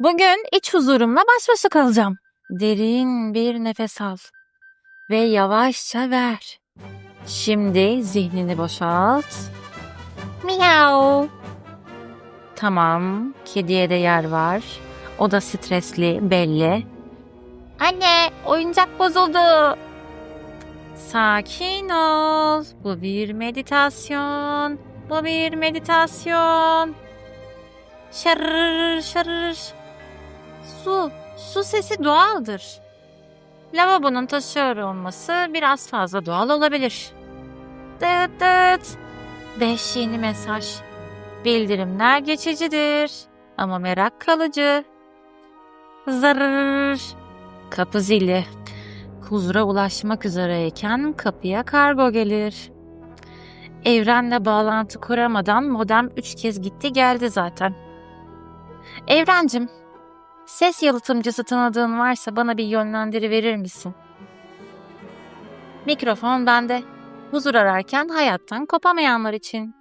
Bugün iç huzurumla baş başa kalacağım. Derin bir nefes al ve yavaşça ver. Şimdi zihnini boşalt. Miau. Tamam, kediye de yer var. O da stresli, belli. Anne, oyuncak bozuldu. Sakin ol. Bu bir meditasyon. Bu bir meditasyon. Şarır şarır. Su. Su sesi doğaldır. Lavabonun taşıyor olması biraz fazla doğal olabilir. Dıt dıt. Beş yeni mesaj. Bildirimler geçicidir. Ama merak kalıcı. Zarır. Kapı zili. Huzura ulaşmak üzereyken kapıya kargo gelir. Evrenle bağlantı kuramadan modem üç kez gitti geldi zaten. Evrencim, ses yalıtımcısı tanıdığın varsa bana bir yönlendiri verir misin? Mikrofon bende. Huzur ararken hayattan kopamayanlar için.